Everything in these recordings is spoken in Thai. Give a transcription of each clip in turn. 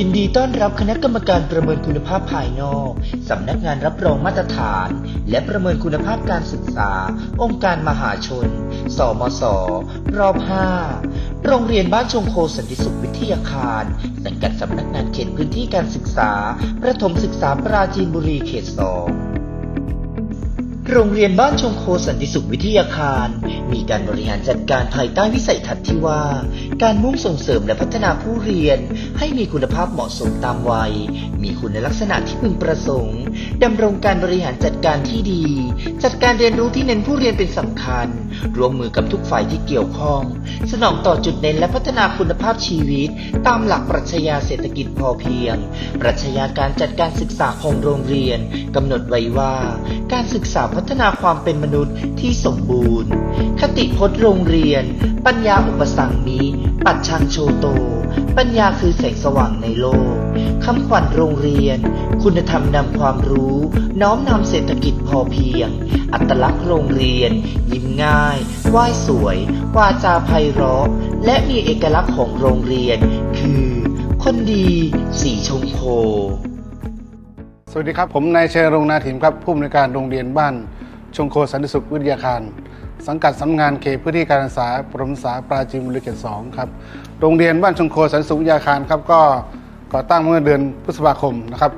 ยินดีต้อนรับคณะกรรมการประเมินคุณภาพภายนอก สำนักงานรับรองมาตรฐาน และประเมินคุณภาพการศึกษา องค์การมหาชน สมส รอบ 5 โรงเรียนบ้านชงโคสันติสุขวิทยาคาร สังกัดสำนักงานเขตพื้นที่การศึกษา ประถมศึกษาปราจีนบุรีเขต 2 โรงเรียนบ้านชงโคสันติสุขวิทยาคาร มีการบริหารจัดการภายใต้วิสัยทัศน์ที่ว่า การมุ่งส่งเสริมและพัฒนาผู้เรียน ให้มีคุณภาพเหมาะสมตามวัย มีคุณลักษณะที่พึงประสงค์ดำรงการบริหารจัดการที่ดี จัดการเรียนรู้ที่เน้นผู้เรียนเป็นสำคัญ ร่วมมือกับทุกฝ่ายที่เกี่ยวข้อง สนองต่อจุดเน้นและพัฒนาคุณภาพชีวิต ตามหลักปรัชญาเศรษฐกิจพอเพียง ปรัชญาการจัดการศึกษาของโรงเรียนกำหนดไว้ว่า การศึกษาพัฒนาความเป็นมนุษย์ที่สมบูรณ์ คติพจน์โรงเรียน ปัญญาอุปสังมิปัจชังโชโต ปัญญาคือแสงสว่างในโลกคำขวัญโรงเรียน คุณธรรมนำความรู้ น้อมนำเศรษฐกิจพอเพียง อัตลักษณ์โรงเรียน ยิ้มง่ายไหว้สวย วาจาไพเราะ และมีเอกลักษณ์ของโรงเรียน คือ คนดี สีชมโค สวัสดีครับ ผมนายชัยรงนาถิมครับ ผู้อำนวยการโรงเรียนบ้าน ชงโคสันติสุขวิทยาคาร สังกัดสำนักงานเขตพื้นที่การศึกษาปรมศึกษาปราจีนบุรีเขตสองครับโรงเรียนบ้านชงโคสันติสุขวิทยาคารครับก็ก่อตั้งเมื่อเดือนพฤษภาคมนะครับ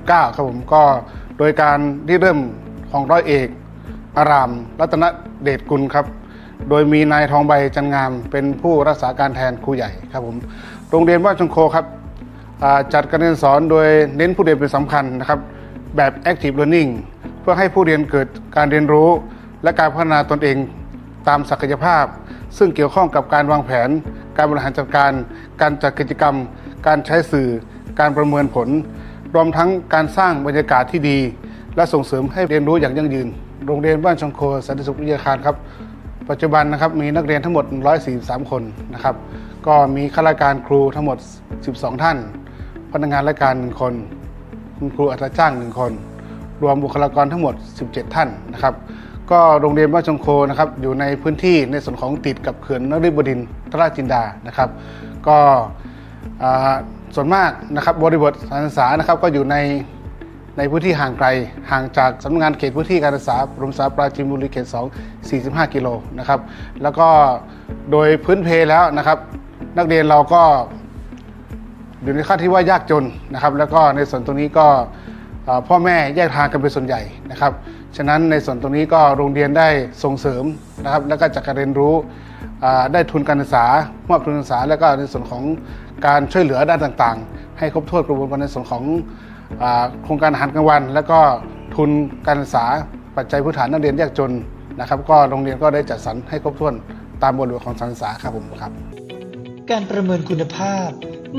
2019 ครับผมก็โดยการที่เริ่มของร้อยเอกอาราม รัตนเดชกุลครับ โดยมีนายทองใบจันงามเป็นผู้รักษาการแทนครูใหญ่ครับผม โรงเรียนบ้านชงโคครับ จัดการเรียนสอนโดยเน้นผู้เรียนเป็นสำคัญนะครับ แบบ active learning เพื่อให้ผู้เรียนเกิดการเรียนรู้ และการพัฒนาตนเองตามศักยภาพ ซึ่งเกี่ยวข้องกับการวางแผน การบริหารจัดการ การจัดกิจกรรม การใช้สื่อ การประเมินผล รวมทั้งการสร้างบรรยากาศที่ดี และส่งเสริมให้เรียนรู้อย่างยั่งยืน โรงเรียนบ้านชงโคสันติสุขวิทยาคารครับปัจจุบันนะครับมีนักเรียนทั้งหมด 143 คนนะครับ ก็มีข้าราชการครูทั้งหมด 12 ท่าน พนักงานราชการ1คน คุณครูอัตราจ้าง1คน รวมบุคลากรทั้งหมด 17 ท่านนะครับ ก็โรงเรียนบ้านชงโคนะครับอยู่ในพื้นที่ในส่วนของติดกับเขื่อนนฤบดินทราชจินดานะครับ ก็ส่วนมากนะครับบริบทการศึกษานะครับก็อยู่ในในพื้นที่ห่างไกลห่างจากสำนักงานเขตพื้นที่การศึกษาปรมศึกษาปราจีนบุรีเขต 2 45 กิโลนะครับ แล้วก็โดยพื้นเพแล้วนะครับ นักเรียนเราก็ อยู่ในขั้นที่ว่ายากจนนะครับ แล้วก็ในส่วนตรงนี้ก็พ่อแม่แยกทางกันเป็นส่วนใหญ่นะครับ ฉะนั้นในส่วนตรงนี้ก็โรงเรียนได้ส่งเสริมนะครับ แล้วก็จัดการเรียนรู้ได้ทุนการศึกษามอบทุนการศึกษา แล้วก็ในส่วนของการช่วยเหลือด้านต่างๆ ให้ครบถ้วนกระบวนการในส่วนของโครงการอาหารกลางวัน และก็ทุนการศึกษาปัจจัยพื้นฐานนักเรียนยากจนนะครับ ก็โรงเรียนก็ได้จัดสรรให้ครบถ้วนตามบทบาทของการศึกษาครับผมครับ การประเมินคุณภาพ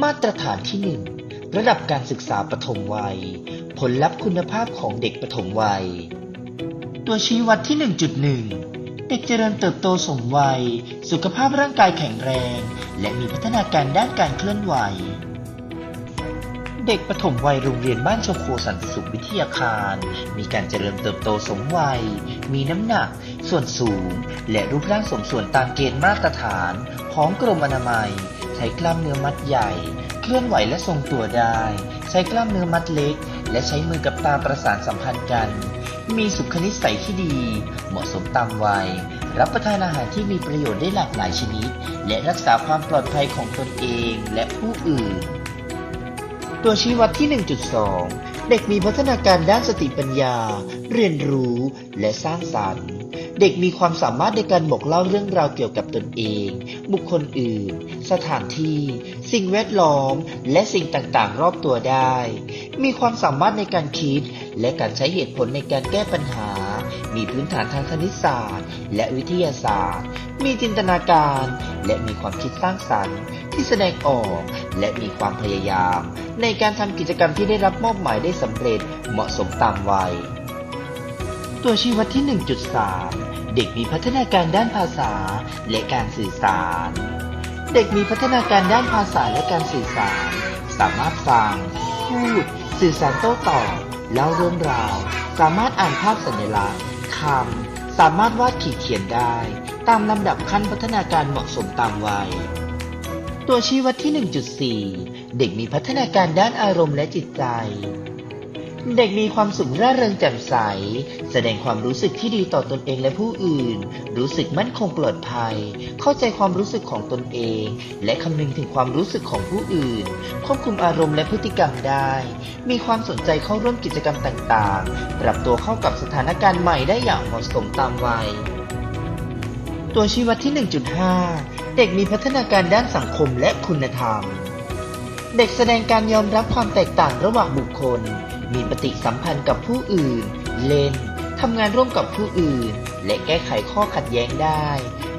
มาตรฐานที่ 1 ระดับการศึกษาปฐมวัย ผลลัพธ์คุณภาพของเด็กปฐมวัย ตัวชี้วัดที่ 1.1 เด็กเจริญเติบโตสมวัย สุขภาพร่างกายแข็งแรง และมีพัฒนาการด้านการเคลื่อนไหว เด็กปฐมวัยโรงเรียนบ้านชมโคสันสุขวิทยาคาร มีการเจริญเติบโตสมวัย มีน้ำหนัก ส่วนสูง และรูปร่างสมส่วนตามเกณฑ์มาตรฐานของกรมอนามัย ใช้กล้ามเนื้อมัดใหญ่ เคลื่อนไหวและทรงตัวได้ ใช้กล้ามเนื้อมัดเล็ก และใช้มือกับตาประสานสัมพันธ์กัน มีสุขนิสัยที่ดี เหมาะสมตามวัย รับประทานอาหารที่มีประโยชน์ได้หลากหลายชนิด และรักษาความปลอดภัยของตนเองและผู้อื่น ตัวชี้วัดที่ 1.2 เด็กมีพัฒนาการด้านสติปัญญา เรียนรู้และสร้างสรรค์ เด็กมีความสามารถในการบอกเล่าเรื่องราวเกี่ยวกับตนเอง บุคคลอื่น สถานที่ สิ่งแวดล้อม และสิ่งต่างๆ รอบตัวได้ มีความสามารถในการคิด และการใช้เหตุผลในการแก้ปัญหา มีพื้นฐานทางคณิตศาสตร์ และวิทยาศาสตร์ มีจินตนาการ และมีความคิดสร้างสรรค์ที่แสดงออก และมีความพยายาม ในการทำกิจกรรมที่ได้รับมอบหมายได้สำเร็จเหมาะสมตามวัย ตัวชี้วัดที่ 1.3 เด็กมีพัฒนาการด้านภาษาและการสื่อสาร เด็กมีพัฒนาการด้านภาษาและการสื่อสาร สามารถฟัง พูด สื่อสารโต้ตอบเล่าเรื่องราว สามารถอ่านภาพสัญลักษณ์ำสามารถวาดขีดเขียนได้ ตามลำดับขั้นพัฒนาการเหมาะสมตามวัย ตัวชี้วัดที่ 1.4 เด็กมีพัฒนาการด้านอารมณ์และจิตใจ เด็กมีความสุขร่าเริงแจ่มใส แสดงความรู้สึกที่ดีต่อตนเองและผู้อื่น รู้สึกมั่นคงปลอดภัย เข้าใจความรู้สึกของตนเอง และคำนึงถึงความรู้สึกของผู้อื่น ควบคุมอารมณ์และพฤติกรรมได้ มีความสนใจเข้าร่วมกิจกรรมต่างๆ ปรับตัวเข้ากับสถานการณ์ใหม่ได้อย่างเหมาะสมตามวัย ตัวชี้วัดที่ 1.5 เด็กมีพัฒนาการด้านสังคมและคุณธรรม เด็กแสดงการยอมรับความแตกต่างระหว่างบุคคล มีปฏิสัมพันธ์กับผู้อื่น เล่นทำงานร่วมกับผู้อื่น และแก้ไขข้อขัดแย้งได้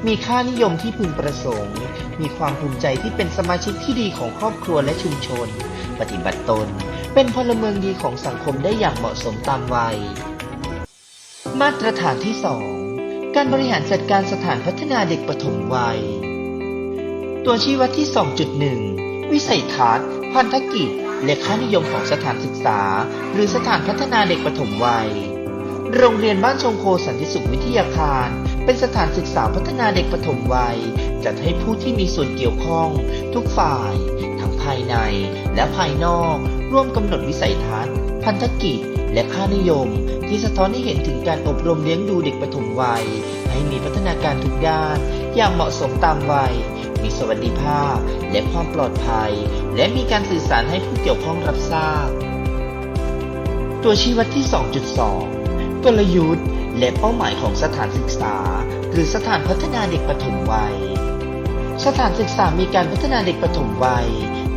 มีค่านิยมที่พึงประสงค์ มีความภูมิใจที่เป็นสมาชิกที่ดีของครอบครัวและชุมชน ปฏิบัติตน เป็นพลเมืองดีของสังคมได้อย่างเหมาะสมตามวัย มาตรฐานที่ 2 การบริหารจัดการสถานพัฒนาเด็กปฐมวัย ตัวชี้วัดที่ 2.1 วิสัยทัศน์ พันธกิจ และค่านิยมของสถานศึกษา หรือสถานพัฒนาเด็กปฐมวัย โรงเรียนบ้านชงโคสันติสุขวิทยาคาร เป็นสถานศึกษาพัฒนาเด็กปฐมวัย จัดให้ผู้ที่มีส่วนเกี่ยวข้อง ทุกฝ่าย ทั้งภายในและภายนอก ร่วมกำหนดวิสัยทัศน์ พันธกิจ และค่านิยม ที่สะท้อนให้เห็นถึงการอบรมเลี้ยงดูเด็กปฐมวัย ให้มีพัฒนาการทุกด้าน อย่างเหมาะสมตามวัย มีสวัสดิภาพ และความปลอดภัย และมีการสื่อสารให้ผู้เกี่ยวข้องรับทราบ ตัวชี้วัดที่ 2.2 กลยุทธ์ และเป้าหมายของสถานศึกษา หรือสถานพัฒนาเด็กปฐมวัย สถานศึกษามีการพัฒนาเด็กปฐมวัย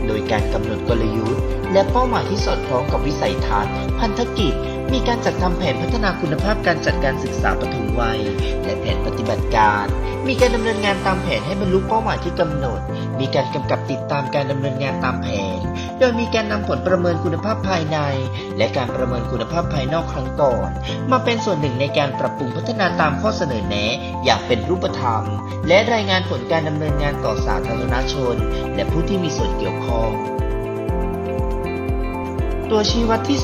โดยการกำหนดกลยุทธ์ และเป้าหมายที่สอดคล้องกับวิสัยทัศน์ พันธกิจ มีการจัดทำแผนพัฒนาคุณภาพการจัดการศึกษาปฐมวัย และแผนปฏิบัติการ มีการดำเนินงานตามแผนให้บรรลุเป้าหมายที่กำหนด มีการกำกับติดตามการดำเนินงานตามแผน ดยมีการนำผลประเมินคุณภาพภายใน และการประเมินคุณภาพภายนอกครั้งก่อน มาเป็นส่วนหนึ่งในการปรับปรุงพัฒนาตามข้อเสนอแนะ อย่างเป็นรูปธรรม และรายงานผลการดำเนินงานต่อสาธารณชน และผู้ที่มีส่วนเกี่ยวข้อง ตัวชี้วัดที่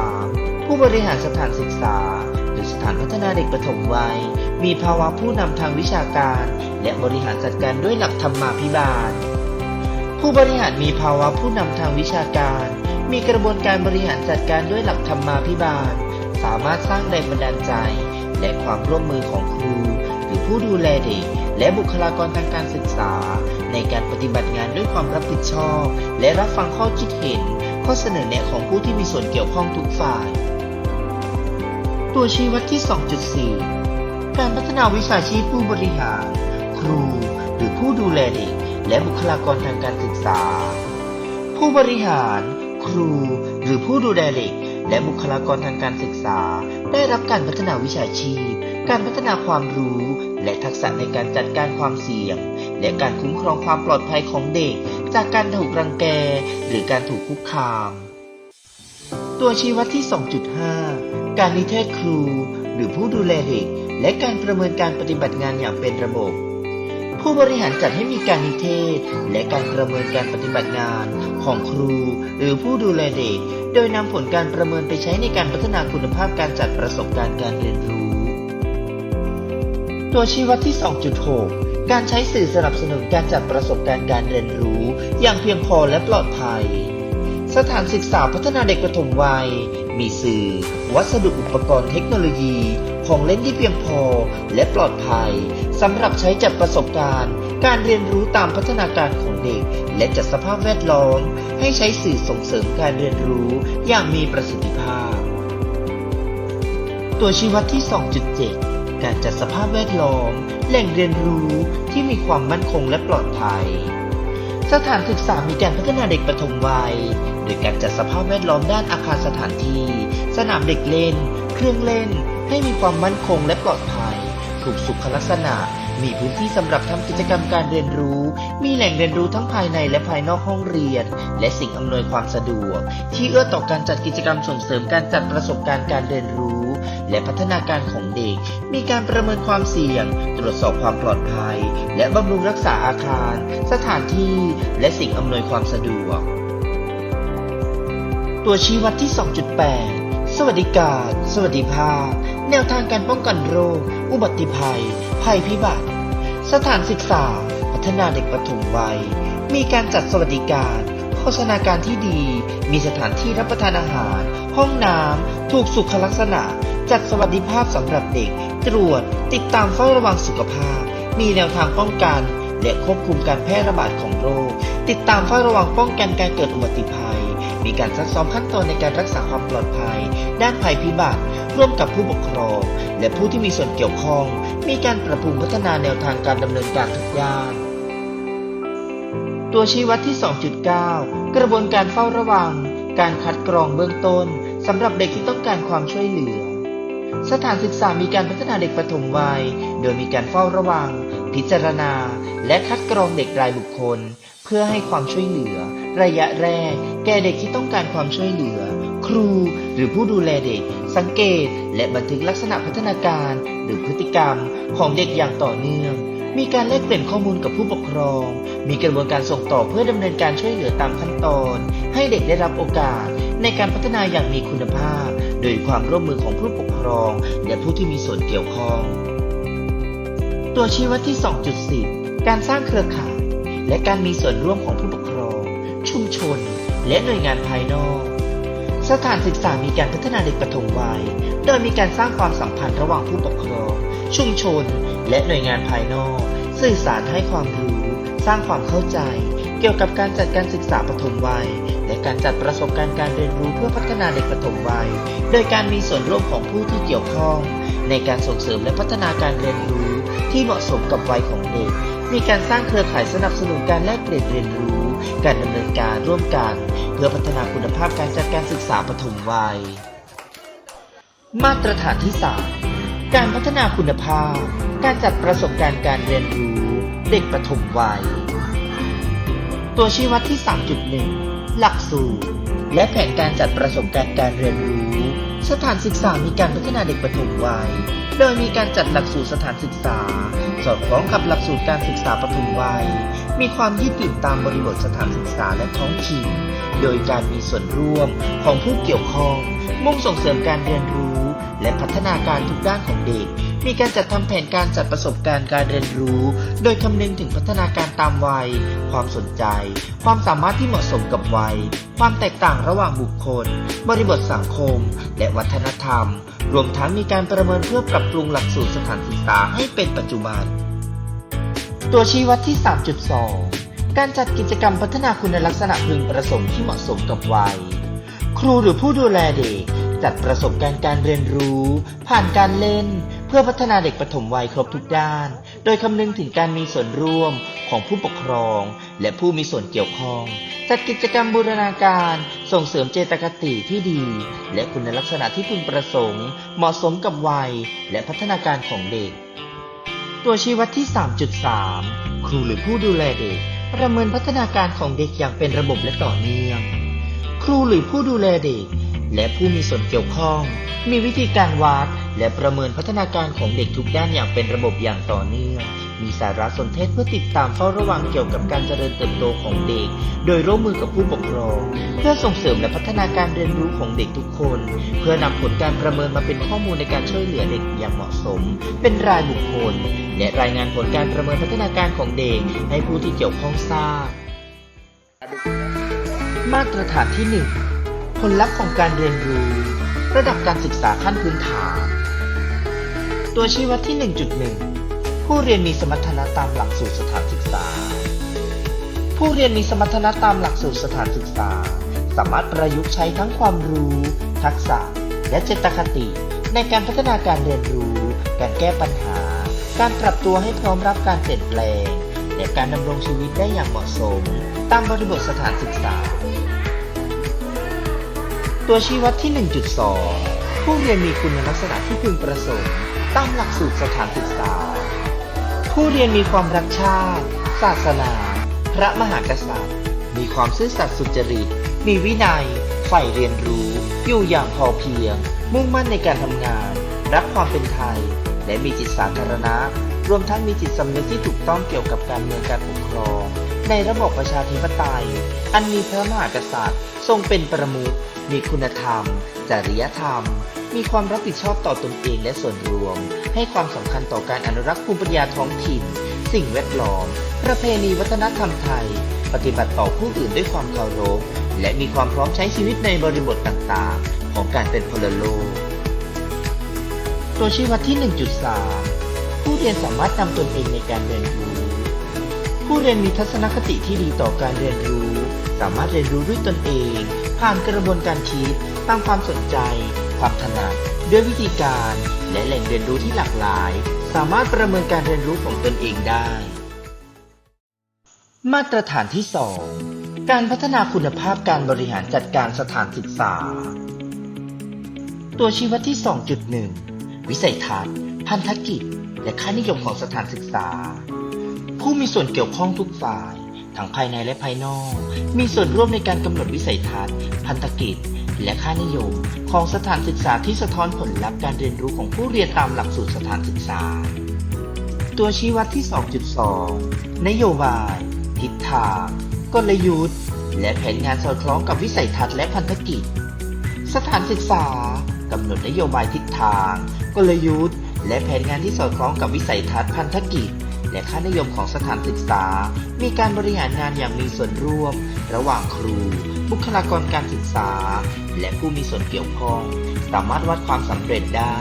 2.3 ผู้บริหารสถานศึกษาหรือสถานพัฒนาเด็กปฐมวัย มีภาวะผู้นำทางวิชาการ และบริหารจัดการด้วยหลักธรรมาภิบาล ผู้บริหารมีภาวะผู้นำทางวิชาการ มีกระบวนการบริหารจัดการด้วยหลักธรรมาภิบาล สามารถสร้างแรงบันดาลใจ และความร่วมมือของครู หรือผู้ดูแลเด็ก และบุคลากรทางการศึกษา ในการปฏิบัติงานด้วยความรับผิดชอบ และรับฟังข้อคิดเห็น ข้อเสนอแนะของผู้ที่มีส่วนเกี่ยวข้องทุกฝ่าย ตัวชี้วัดที่ 2.4 การพัฒนาวิชาชีพผู้บริหาร ครู หรือผู้ดูแลเด็ก และบุคลากรทางการศึกษา ผู้บริหาร ครู หรือผู้ดูแลเด็ก และบุคลากรทางการศึกษา ได้รับการพัฒนาวิชาชีพ การพัฒนาความรู้ และทักษะในการจัดการความเสี่ยง และการคุ้มครองความปลอดภัยของเด็ก จากการถูกรังแก หรือการถูกคุกคาม ตัวชี้วัดที่ 2.5 การนิเทศครู หรือผู้ดูแลเด็ก และการประเมินการปฏิบัติงานอย่างเป็นระบบ ผู้บริหารจัดให้มีการนิเทศ และการประเมินการปฏิบัติงานของครู หรือผู้ดูแลเด็ก โดยนำผลการประเมินไปใช้ในการพัฒนาคุณภาพการจัดประสบการณ์การเรียนรู้ ตัวชี้วัดที่ 2.6 การใช้สื่อสนับสนุนการจัดประสบการณ์การเรียนรู้ อย่างเพียงพอและปลอดภัยสถานศึกษาพัฒนาเด็กปฐมวัย มีสื่อ วัสดุอุปกรณ์เทคโนโลยี ของเล่นที่เพียงพอและปลอดภัย สำหรับใช้จัดประสบการณ์ การเรียนรู้ตามพัฒนาการของเด็ก และจัดสภาพแวดล้อม ให้ใช้สื่อส่งเสริมการเรียนรู้อย่างมีประสิทธิภาพ ตัวชี้วัดที่ 2.7 การจัดสภาพแวดล้อม แหล่งเรียนรู้ที่มีความมั่นคงและปลอดภัย สถานศึกษามีการพัฒนาเด็กปฐมวัย โดยการจัดสภาพแวดล้อมด้านอาคารสถานที่ สนามเด็กเล่น เครื่องเล่น ให้มีความมั่นคงและปลอดภัย ถูกสุขลักษณะ มีพื้นที่สำหรับทำกิจกรรมการเรียนรู้ มีแหล่งเรียนรู้ทั้งภายในและภายนอกห้องเรียน และสิ่งอำนวยความสะดวก ที่เอื้อต่อการจัดกิจกรรมส่งเสริมการจัดประสบการณ์การเรียนรู้ และพัฒนาการของเด็ก มีการประเมินความเสี่ยง ตรวจสอบความปลอดภัย และบำรุงรักษาอาคาร สถานที่ และสิ่งอำนวยความสะดวก ตัวชี้วัดที่ 2.8สวัสดิการ สวัสดิภาพ แนวทางการป้องกันโรค อุบัติภัย ภัยพิบัติ สถานศึกษา พัฒนาเด็กปฐมวัย มีการจัดสวัสดิการข้อภชนาการที่ดี มีสถานที่รับประทานอาหาร ห้องน้ำ ถูกสุขลักษณะ จัดสวัสดิภาพสำหรับเด็ก ตรวจ ติดตามเฝ้าระวังสุขภาพ มีแนวทางป้องกัน และควบคุมการแพร่ระบาดของโรค ติดตามเฝ้าระวังป้องกันการเกิดอุบัติภัย มีการซักซ้อมขั้นตอนในการรักษาความปลอดภัย ด้านภัยพิบัติ ร่วมกับผู้ปกครอง และผู้ที่มีส่วนเกี่ยวข้อง มีการปรับปรุงพัฒนาแนวทางการดำเนินการทุกด้านตัวชี้วัดที่ 2.9 กระบวนการเฝ้าระวัง การคัดกรองเบื้องต้นสำหรับเด็กที่ต้องการความช่วยเหลือ สถานศึกษามีการพัฒนาเด็กปฐมวัย โดยมีการเฝ้าระวัง พิจารณา และคัดกรองเด็กรายบุคคล เพื่อให้ความช่วยเหลือ ระยะแรก แก่เด็กที่ต้องการความช่วยเหลือ ครูหรือผู้ดูแลเด็ก สังเกต และบันทึกลักษณะพัฒนาการ หรือพฤติกรรมของเด็กอย่างต่อเนื่อง มีการแลกเปลี่ยนข้อมูลกับผู้ปกครอง มีกระบวนการส่งต่อเพื่อดำเนินการช่วยเหลือตามขั้นตอน ให้เด็กได้รับโอกาส ในการพัฒนาอย่างมีคุณภาพ โดยความร่วมมือของผู้ปกครอง และผู้ที่มีส่วนเกี่ยวข้อง ตัวชี้วัดที่ 2.10 การสร้างเครือข่าย และการมีส่วนร่วมของผู้ปกครอง ชุมชน และหน่วยงานภายนอก สถานศึกษามีการพัฒนาเด็กปฐมวัย โดยมีการสร้างความสัมพันธ์ระหว่างผู้ปกครอง ชุมชน และหน่วยงานภายนอก สื่อสารให้ความรู้ สร้างความเข้าใจ เกี่ยวกับการจัดการศึกษาปฐมวัย และการจัดประสบการณ์การเรียนรู้เพื่อพัฒนาเด็กปฐมวัย โดยการมีส่วนร่วมของผู้ที่เกี่ยวข้อง ในการส่งเสริมและพัฒนาการเรียนรู้ที่เหมาะสมกับวัยของเด็ก มีการสร้างเครือข่ายสนับสนุนการแลกเปลี่ยนเรียนรู้ การดำเนินการร่วมกัน เพื่อพัฒนาคุณภาพการจัดการศึกษาปฐมวัย มาตรฐานที่ 3 การพัฒนาคุณภาพ การจัดประสบการณ์การเรียนรู้ เด็กปฐมวัย ตัวชี้วัดที่ 3.1 หลักสูตร และแผนการจัดประสบการณ์การเรียนรู้ สถานศึกษามีการพัฒนาเด็กปฐมวัย โดยมีการจัดหลักสูตรสถานศึกษา สอดคล้องกับหลักสูตรการศึกษาปฐมวัย มีความยืดหยุ่นตามบริบทสถานศึกษาและท้องถิ่น โดยการมีส่วนร่วมของผู้เกี่ยวข้อง มุ่งส่งเสริมการเรียนรู้ และพัฒนาการทุกด้านของเด็ก มีการจัดทำแผนการจัดประสบการณ์การเรียนรู้ โดยคำนึงถึงพัฒนาการตามวัย ความสนใจ ความสามารถที่เหมาะสมกับวัย ความแตกต่างระหว่างบุคคล บริบทสังคม และวัฒนธรรม รวมทั้งมีการประเมินเพื่อปรับปรุงหลักสูตรสถานศึกษาให้เป็นปัจจุบัน ตัวชี้วัดที่ 3.2 การจัดกิจกรรมพัฒนาคุณลักษณะพึงประสงค์ที่เหมาะสมกับวัย ครูหรือผู้ดูแลเด็กจัดประสบการณ์การเรียนรู้ ผ่านการเล่น เพื่อพัฒนาเด็กปฐมวัยครบทุกด้าน โดยคำนึงถึงการมีส่วนร่วมของผู้ปกครอง และผู้มีส่วนเกี่ยวข้อง จัดกิจกรรมบูรณาการส่งเสริมเจตคติที่ดี และคุณลักษณะที่พึงประสงค์ เหมาะสมกับวัยและพัฒนาการของเด็ก ตัวชี้วัดที่ 3.3 ครูหรือผู้ดูแลเด็ก ประเมินพัฒนาการของเด็กอย่างเป็นระบบและต่อเนื่อง ครูหรือผู้ดูแลเด็ก และผู้มีส่วนเกี่ยวข้อง มีวิธีการวัด และประเมินพัฒนาการของเด็กทุกด้านอย่างเป็นระบบอย่างต่อเนื่อง มีสารสนเทศเพื่อติดตามเฝ้าระวังเกี่ยวกับการเจริญเติบโตของเด็ก โดยร่วมมือกับผู้ปกครอง เพื่อส่งเสริมและพัฒนาการเรียนรู้ของเด็กทุกคน เพื่อนำผลการประเมินมาเป็นข้อมูลในการช่วยเหลือเด็กอย่างเหมาะสม เป็นรายบุคคล และรายงานผลการประเมินพัฒนาการของเด็ก ให้ผู้ที่เกี่ยวข้องทราบ มาตรฐานที่ 1 ผลลัพธ์ของการเรียนรู้ ระดับการศึกษาขั้นพื้นฐาน ตัวชี้วัดที่ 1.1 ผู้เรียนมีสมรรถนะตามหลักสูตรสถานศึกษา ผู้เรียนมีสมรรถนะตามหลักสูตรสถานศึกษา สามารถประยุกต์ใช้ทั้งความรู้ ทักษะ และเจตคติ ในการพัฒนาการเรียนรู้ การแก้ปัญหา การปรับตัวให้พร้อมรับการเปลี่ยนแปลง และการดำรงชีวิตได้อย่างเหมาะสม ตามบริบทสถานศึกษา ตัวชี้วัดที่ 1.2 ผู้เรียนมีคุณลักษณะที่พึงประสงค์ ตามหลักสูตรสถานศึกษา ผู้เรียนมีความรักชาติ ศาสนา พระมหากษัตริย์ มีความซื่อสัตย์สุจริต มีวินัย ใฝ่เรียนรู้ อยู่อย่างพอเพียง มุ่งมั่นในการทำงาน รักความเป็นไทย และมีจิตสาธารณะ รวมทั้งมีจิตสำนึกที่ถูกต้องเกี่ยวกับการเมืองการปกครอง ในระบบประชาธิปไตย อันมีพระมหากษัตริย์ ทรงเป็นประมุขมีคุณธรรม จริยธรรม มีความรับผิดชอบต่อตนเองและส่วนรวม ให้ความสำคัญต่อการอนุรักษ์ภูมิปัญญาท้องถิ่น สิ่งแวดล้อม ประเพณีวัฒนธรรมไทย ปฏิบัติต่อผู้อื่นด้วยความเคารพ และมีความพร้อมใช้ชีวิตในบริบทต่างๆ ของการเป็นพลโลกตัวชี้วัดที่ 1.3 ผู้เรียนสามารถนำตนเองในการเรียนรู้ ผู้เรียนมีทัศนคติที่ดีต่อการเรียนรู้ สามารถเรียนรู้ด้วยตนเอง ผ่านกระบวนการคิดตามความสนใจ ความถนัดด้วยวิธีการและแหล่งเรียนรู้ที่หลากหลาย สามารถประเมินการเรียนรู้ของตนเองได้ มาตรฐานที่ 2 การพัฒนาคุณภาพการบริหารจัดการสถานศึกษา ตัวชี้วัดที่ 2.1 วิสัยทัศน์ พันธกิจ และค่านิยมของสถานศึกษา ผู้มีส่วนเกี่ยวข้องทุกฝ่าย ทั้งภายในและภายนอก มีส่วนร่วมในการกำหนดวิสัยทัศน์ พันธกิจ และค่านิยม ของสถานศึกษาที่สะท้อนผลลัพธ์การเรียนรู้ของผู้เรียนตามหลักสูตรสถานศึกษา ตัวชี้วัดที่ 2.2 นโยบาย ทิศทางกลยุทธ์ และแผนงานสอดคล้องกับวิสัยทัศน์และพันธกิจ สถานศึกษากำหนดนโยบายทิศทาง กลยุทธ์ และแผนงานที่สอดคล้องกับวิสัยทัศน์พันธกิจ และค่านิยมของสถานศึกษา มีการบริหารงานอย่างมีส่วนร่วม ระหว่างครู บุคลากรการศึกษา และผู้มีส่วนเกี่ยวข้อง สามารถวัดความสำเร็จได้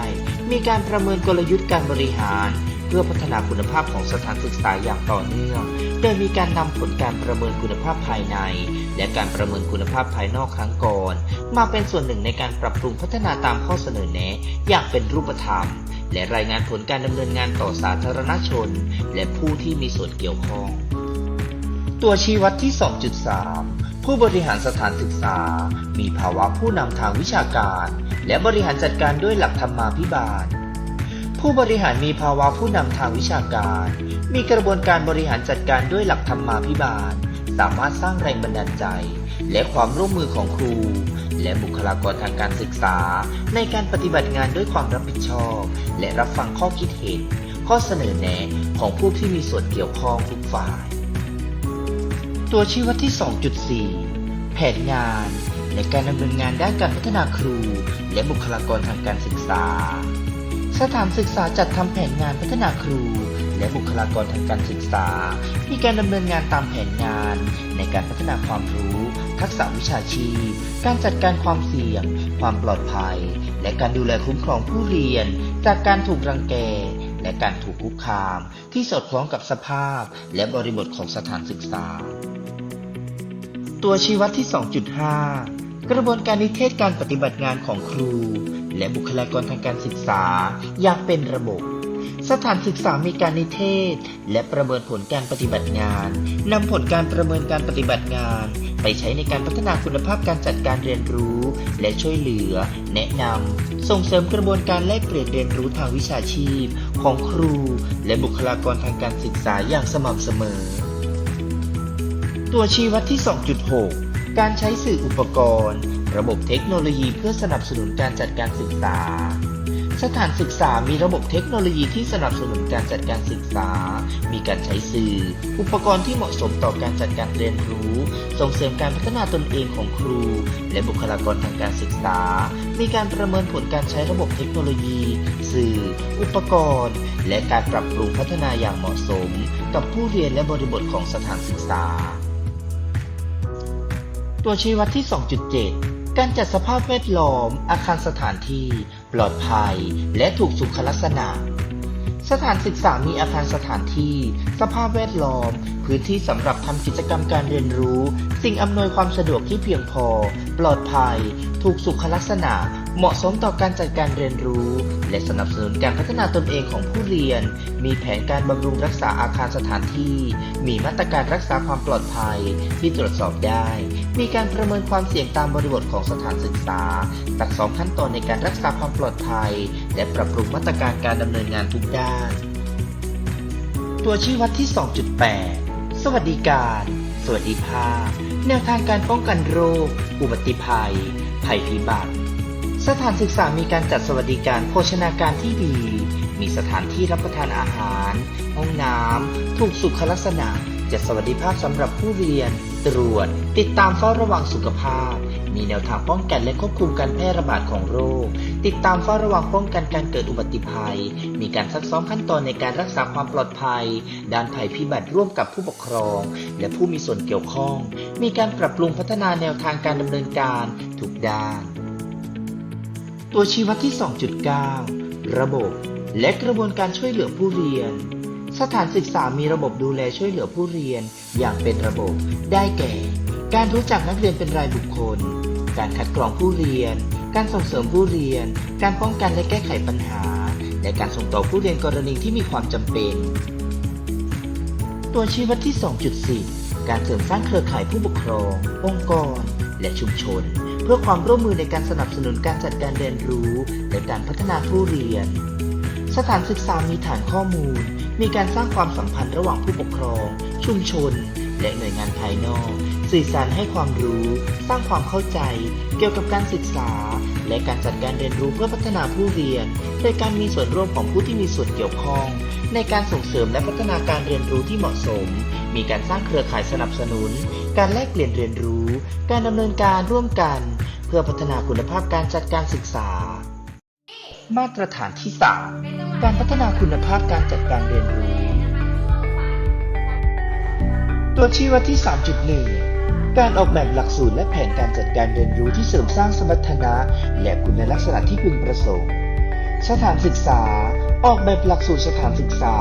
มีการประเมินกลยุทธ์การบริหาร เพื่อพัฒนาคุณภาพของสถานศึกษาอย่างต่อเนื่อง โดยมีการนำผลการประเมินคุณภาพภายใน และการประเมินคุณภาพภายนอกครั้งก่อน มาเป็นส่วนหนึ่งในการปรับปรุงพัฒนาตามข้อเสนอแนะ อย่างเป็นรูปธรรมและรายงานผลการดำเนินงานต่อสาธารณชน และผู้ที่มีส่วนเกี่ยวข้อง ตัวชี้วัดที่ 2.3 ผู้บริหารสถานศึกษา มีภาวะผู้นำทางวิชาการ และบริหารจัดการด้วยหลักธรรมาภิบาล ผู้บริหารมีภาวะผู้นำทางวิชาการ มีกระบวนการบริหารจัดการด้วยหลักธรรมาภิบาล สามารถสร้างแรงบันดาลใจ และความร่วมมือของครู และบุคลากรทางการศึกษา ในการปฏิบัติงานด้วยความรับผิดชอบ และรับฟังข้อคิดเห็น ข้อเสนอแนะของผู้ที่มีส่วนเกี่ยวข้องทุกฝ่าย ตัวชี้วัดที่ 2.4 แผนงาน และการดำเนินงานด้านการพัฒนาครู และบุคลากรทางการศึกษา สถานศึกษาจัดทำแผนงานพัฒนาครู และบุคลากรทางการศึกษา มีการดำเนินงานตามแผนงาน ในการพัฒนาความรู้ ทักษะวิชาชีพ การจัดการความเสี่ยง ความปลอดภัย และการดูแลคุ้มครองผู้เรียน จากการถูกรังแกและการถูกคุกคามที่สอดคล้องกับสภาพและบริบทของสถานศึกษา ตัวชี้วัดที่ 2.5 กระบวนการนิเทศการปฏิบัติงานของครู และบุคลากรทางการศึกษาอย่างเป็นระบบ สถานศึกษามีการนิเทศ และประเมินผลการปฏิบัติงานนำผลการประเมินการปฏิบัติงาน ไปใช้ในการพัฒนาคุณภาพการจัดการเรียนรู้ และช่วยเหลือ แนะนำส่งเสริมกระบวนการแลกเปลี่ยนเรียนรู้ทางวิชาชีพ ของครู และบุคลากรทางการศึกษาอย่างสม่ำเสมอ ตัวชี้วัดที่ 2.6 การใช้สื่ออุปกรณ์ ระบบเทคโนโลยีเพื่อสนับสนุนการจัดการศึกษา สถานศึกษามีระบบเทคโนโลยีที่สนับสนุนการจัดการศึกษา มีการใช้สื่อ อุปกรณ์ที่เหมาะสมต่อการจัดการเรียนรู้ ส่งเสริมการพัฒนาตนเองของครู และบุคลากรทางการศึกษา มีการประเมินผลการใช้ระบบเทคโนโลยี สื่อ อุปกรณ์ และการปรับปรุงพัฒนาอย่างเหมาะสม กับผู้เรียนและบริบทของสถานศึกษา ตัวชี้วัดที่ 2.7 การจัดสภาพแวดล้อม อาคารสถานที่ ปลอดภัย และถูกสุขลักษณะ สถานศึกษามีอาคารสถานที่ สภาพแวดล้อม พื้นที่สำหรับทำกิจกรรมการเรียนรู้ สิ่งอำนวยความสะดวกที่เพียงพอ ปลอดภัย ถูกสุขลักษณะ เหมาะสมต่อการจัดการเรียนรู้ และสนับสนุนการพัฒนาตนเองของผู้เรียน มีแผนการบำรุงรักษาอาคารสถานที่ มีมาตรการรักษาความปลอดภัยที่ตรวจสอบได้ มีการประเมินความเสี่ยงตามบริบทของสถานศึกษาตัดสองขั้นตอนในการรักษาความปลอดภัย และปรับปรุงมาตรการการดำเนินงานทุกด้าน ตัวชี้วัดที่ 2.8 สวัสดิการ สวัสดิภาพ แนวทางการป้องกันโรค อุบัติภัย ภัยพิบัติ สถานศึกษามีการจัดสวัสดิการโภชนาการที่ดี มีสถานที่รับประทานอาหาร ห้องน้ำ ถูกสุขลักษณะจัดสวัสดิภาพสำหรับผู้เรียน ตรวจ ติดตามเฝ้าระวังสุขภาพ มีแนวทางป้องกันและควบคุมการแพร่ระบาดของโรค ติดตามเฝ้าระวังป้องกันการเกิดอุบัติภัย มีการซักซ้อมขั้นตอนในการรักษาความปลอดภัย ด้านภัยพิบัติร่วมกับผู้ปกครอง และผู้มีส่วนเกี่ยวข้อง มีการปรับปรุงพัฒนาแนวทางการดำเนินการทุกด้าน ตัวชี้วัดที่ 2.9 ระบบ และกระบวนการช่วยเหลือผู้เรียนสถานศึกษามีระบบดูแลช่วยเหลือผู้เรียนอย่างเป็นระบบ ได้แก่ การรู้จักนักเรียนเป็นรายบุคคล การคัดกรองผู้เรียน การส่งเสริมผู้เรียน การป้องกันและแก้ไขปัญหา และการส่งต่อผู้เรียนกรณีที่มีความจำเป็น ตัวชี้วัดที่ 2.4 การเสริมสร้างเครือข่ายผู้ปกครอง องค์กร และชุมชน เพื่อความร่วมมือในการสนับสนุนการจัดการเรียนรู้ และการพัฒนาผู้เรียน สถานศึกษามีฐานข้อมูล มีการสร้างความสัมพันธ์ระหว่างผู้ปกครอง ชุมชน และหน่วยงานภายนอก สื่อสารให้ความรู้ สร้างความเข้าใจเกี่ยวกับการศึกษา และการจัดการเรียนรู้เพื่อพัฒนาผู้เรียน โดยการมีส่วนร่วมของผู้ที่มีส่วนเกี่ยวข้อง ในการส่งเสริมและพัฒนาการเรียนรู้ที่เหมาะสม มีการสร้างเครือข่ายสนับสนุน การแลกเปลี่ยนเรียนรู้ การดำเนินการร่วมกัน เพื่อพัฒนาคุณภาพการจัดการศึกษา มาตรฐานที่ 3 การพัฒนาคุณภาพการจัดการเรียนรู้ตัวชี้วัดที่ 3.1 การออกแบบหลักสูตรและแผนการจัดการเรียนรู้ที่เสริมสร้างสมรรถนะ และคุณลักษณะที่พึงประสงค์ สถานศึกษา ออกแบบหลักสูตรสถานศึกษา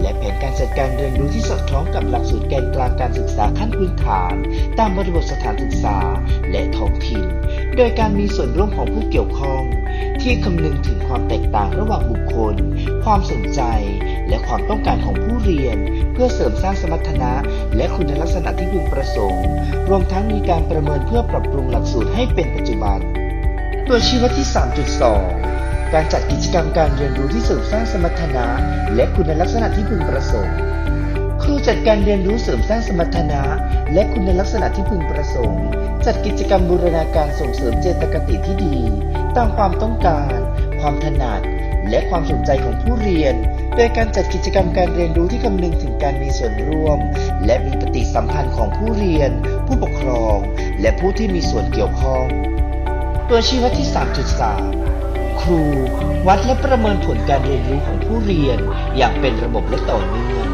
และแผนการจัดการเรียนรู้ที่สอดคล้องกับหลักสูตรแกนกลางการศึกษาขั้นพื้นฐาน ตามบริบทสถานศึกษาและท้องถิ่น โดยการมีส่วนร่วมของผู้เกี่ยวข้อง ที่คำนึงถึงความแตกต่างระหว่างบุคคล ความสนใจ และความต้องการของผู้เรียน เพื่อเสริมสร้างสมรรถนะ และคุณลักษณะที่พึงประสงค์ รวมทั้งมีการประเมินเพื่อปรับปรุงหลักสูตรให้เป็นปัจจุบัน ตัวชี้วัดที่ 3.2 การจัดกิจกรรมการเรียนรู้ที่เสริมสร้างสมรรถนะ และคุณลักษณะที่พึงประสงค์ครูจัดการเรียนรู้เสริมสร้างสมรรถนะ และคุณลักษณะที่พึงประสงค์ จัดกิจกรรมบูรณาการส่งเสริมเจตคติที่ดี ตามความต้องการ ความถนัด และความสนใจของผู้เรียน โดยการจัดกิจกรรมการเรียนรู้ที่คำนึงถึงการมีส่วนร่วม และมีปฏิสัมพันธ์ของผู้เรียน ผู้ปกครอง และผู้ที่มีส่วนเกี่ยวข้อง ตัวชี้วัดที่ 3.3 ครู วัดและประเมินผลการเรียนรู้ของผู้เรียน อย่างเป็นระบบและต่อเนื่อง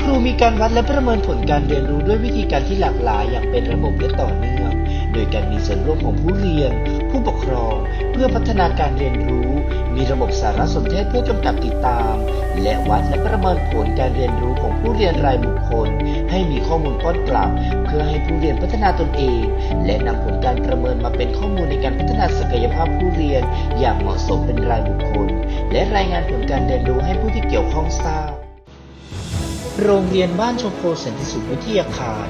ครูมีการวัดและประเมินผลการเรียนรู้ด้วยวิธีการที่หลากหลายอย่างเป็นระบบและต่อเนื่อง โดยการมีส่วนร่วมของผู้เรียน ผู้ปกครอง เพื่อพัฒนาการเรียนรู้ มีระบบสารสนเทศเพื่อกำกับติดตาม และวัดและประเมินผลการเรียนรู้ของผู้เรียนรายบุคคล ให้มีข้อมูลต้อนกลับ เพื่อให้ผู้เรียนพัฒนาตนเอง และนำผลการประเมินมาเป็นข้อมูลในการพัฒนาศักยภาพผู้เรียน อย่างเหมาะสมเป็นรายบุคคล และรายงานผลการเรียนรู้ให้ผู้ที่เกี่ยวข้องทราบโรงเรียนบ้านชมโพสันติสุขวิทยาคาร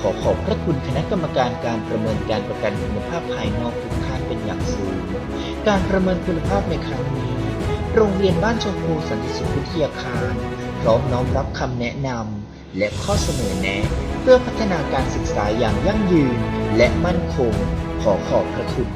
ขอขอบพระคุณคณะกรรมการการประเมินการประกันคุณภาพภายนอกทุกท่าน เป็นอย่างสูงการประเมินคุณภาพในครั้งนี้ โรงเรียนบ้านชมพูสันติสุขวิทยาคาร พร้อมน้อมรับคำแนะนำและข้อเสนอแนะ เพื่อพัฒนาการศึกษาอย่างยั่งยืนและมั่นคง ขอขอบพระคุณ